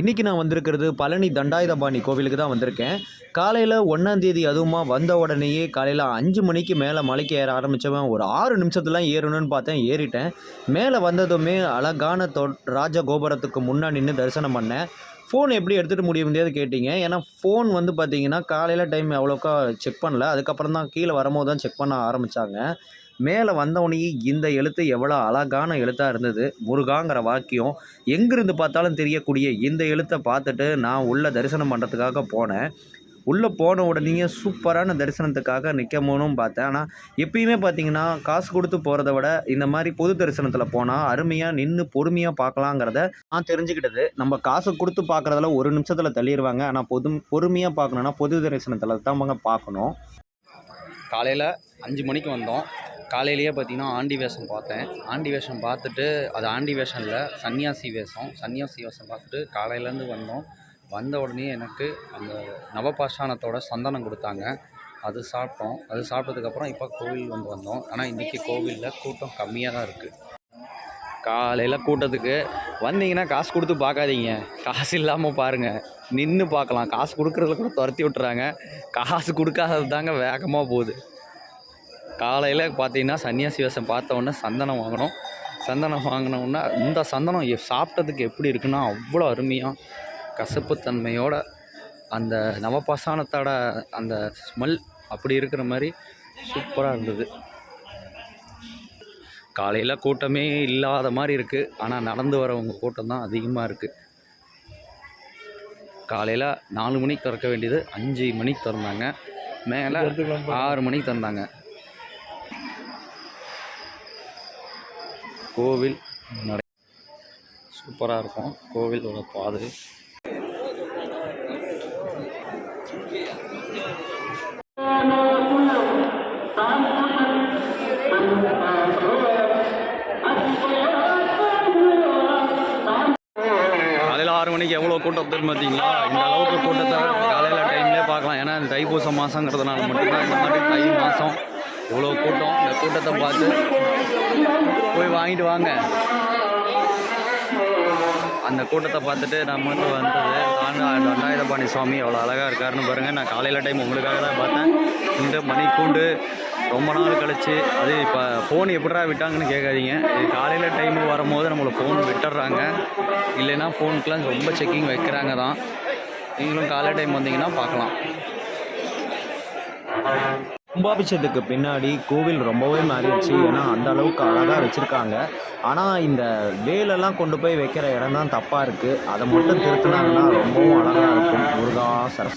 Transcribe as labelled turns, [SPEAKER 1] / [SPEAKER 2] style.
[SPEAKER 1] இன்றைக்கி நான் வந்திருக்கிறது பழனி தண்டாயுதபாணி கோவிலுக்கு தான் வந்திருக்கேன். காலையில் ஒன்றாந்தேதி அதுவுமா வந்த உடனேயே காலையில் அஞ்சு மணிக்கு மேலே மலைக்கு ஏற ஆரம்பித்தவன் ஒரு ஆறு நிமிஷத்துலாம் ஏறணும்னு பார்த்தேன் ஏறிட்டேன். மேலே வந்ததுமே அழகான தொ ராஜகோபுரத்துக்கு முன்னாடி நின்று தரிசனம் பண்ணேன். ஃபோன் எப்படி எடுத்துகிட்டு முடிய முடியாது கேட்டிங்க. ஏன்னா ஃபோன் வந்து பார்த்தீங்கன்னா காலையில் டைம் அவ்வளோக்கா செக் பண்ணல. அதுக்கப்புறம் தான் கீழே வரும்போது தான் செக் பண்ண ஆரம்பித்தாங்க மேலே வந்தவொடனே இந்த எழுத்து எவ்வளோ அழகான எழுத்தாக இருந்தது. முருகாங்கிற வாக்கியம் எங்கிருந்து பார்த்தாலும் தெரியக்கூடிய இந்த எழுத்தை பார்த்துட்டு நான் உள்ளே தரிசனம் பண்ணுறதுக்காக போனேன். உள்ளே போன உடனேயே சூப்பரான தரிசனத்துக்காக நிற்கணும்னு பார்த்தேன். ஆனால் எப்பயுமே பார்த்தீங்கன்னா காசு கொடுத்து போகிறத விட இந்த மாதிரி பொது தரிசனத்தில் போனால் அருமையாக நின்று பொறுமையாக பார்க்கலாங்கிறத நான் தெரிஞ்சுக்கிட்டது. நம்ம காசு கொடுத்து பார்க்குறதுல ஒரு நிமிஷத்தில் தள்ளிடுவாங்க. ஆனால் பொது பொறுமையாக பார்க்கணுன்னா பொது தரிசனத்தில் தான் பார்க்கணும்.
[SPEAKER 2] காலையில் அஞ்சு மணிக்கு வந்தோம். காலையிலேயே பார்த்தீங்கன்னா ஆண்டி வேஷம் பார்த்தேன். ஆண்டி வேஷம் பார்த்துட்டு அது ஆண்டி வேஷம் இல்லை சன்னியாசி வேஷம். சன்னியாசி வேஷம் பார்த்துட்டு காலையிலேருந்து வந்தோம். வந்த உடனே எனக்கு அந்த நவபாஷாணத்தோட சந்தனம் கொடுத்தாங்க. அது சாப்பிட்டோம். அது சாப்பிட்டதுக்கப்புறம் இப்போ கோவில் வந்து வந்தோம். ஆனால் இன்றைக்கி கோவிலில் கூட்டம் கம்மியாக தான் இருக்குது காலையில் கூட்டத்துக்கு வந்தீங்கன்னா காசு கொடுத்து பார்க்காதீங்க. காசு இல்லாமல் பாருங்கள் நின்று பார்க்கலாம். காசு கொடுக்குறதுல கூட துரத்தி விட்டுறாங்க. காசு கொடுக்காதது தாங்க வேகமாக போகுது. காலையில் பார்த்தீங்கன்னா சன்னியாசி வேஷம் பார்த்த உடனே சந்தனம் வாங்கினோம் சந்தனம் வாங்கினோன்னா இந்த சந்தனம் சாப்பிட்டதுக்கு எப்படி இருக்குன்னா அவ்வளோ அருமையாக கசப்புத்தன்மையோட அந்த நவபாசானத்தோட அந்த ஸ்மெல் அப்படி இருக்கிற மாதிரி சூப்பராக இருந்தது. காலையில் கூட்டமே இல்லாத மாதிரி இருக்குது ஆனால் நடந்து வரவங்க கூட்டம் தான் அதிகமாக இருக்குது காலையில் நாலு மணிக்கு திறக்க வேண்டியது அஞ்சு மணிக்கு திறந்தாங்க. மேலே ஆறு மணிக்கு திறந்தாங்க. கோவில் நடை சூப்பராக இருக்கும். கோவிலோட பாதை. காலையில் ஆறு மணிக்கு எவ்வளோ கூட்டம் தெரியும் பார்த்தீங்களா? இந்த அளவுக்கு கூட்டத்தை காலையில் டைம்லேயே பார்க்கலாம். ஏன்னா இந்த தைப்பூச மாதங்கிறதுனால மட்டும்தான் இந்த மாதிரி தை மாதம் இவ்வளோ கூட்டம். இந்த கூட்டத்தை பார்த்து போய் வாங்கிட்டு வாங்க. அந்த கூட்டத்தை பார்த்துட்டு நம்ம வந்து வந்தது. தாண்டா தண்டாயுதபாணி சுவாமி எவ்வளோ அழகாக இருக்காருன்னு பாருங்கள் நான் காலையில் டைம் உங்களுக்காக தான் பார்த்தேன். இந்த மணிக்கூண்டு ரொம்ப நாள் கழிச்சு. அது இப்போ ஃபோன் எப்படா விட்டாங்கன்னு கேட்காதீங்க. இது காலையில் டைமு வரும்போது நம்மளை ஃபோன் விட்டுறாங்க இல்லைன்னா ஃபோனுக்கெலாம் ரொம்ப செக்கிங் வைக்கிறாங்க தான். நீங்களும் காலை டைம் வந்தீங்கன்னா பார்க்கலாம்.
[SPEAKER 1] கும்பாபிஷேகத்துக்கு பின்னாடி கோவில் ரொம்பவே மாறிடுச்சு. ஏன்னா அந்த அளவுக்கு அழகாக வச்சுருக்காங்க. ஆனால் இந்த வேலெல்லாம் கொண்டு போய் வைக்கிற இடம் தான் தப்பாக இருக்குது அதை மட்டும் திருத்தினாங்கன்னா ரொம்பவும் அழகாக இருக்கும். முருகா சரஸ்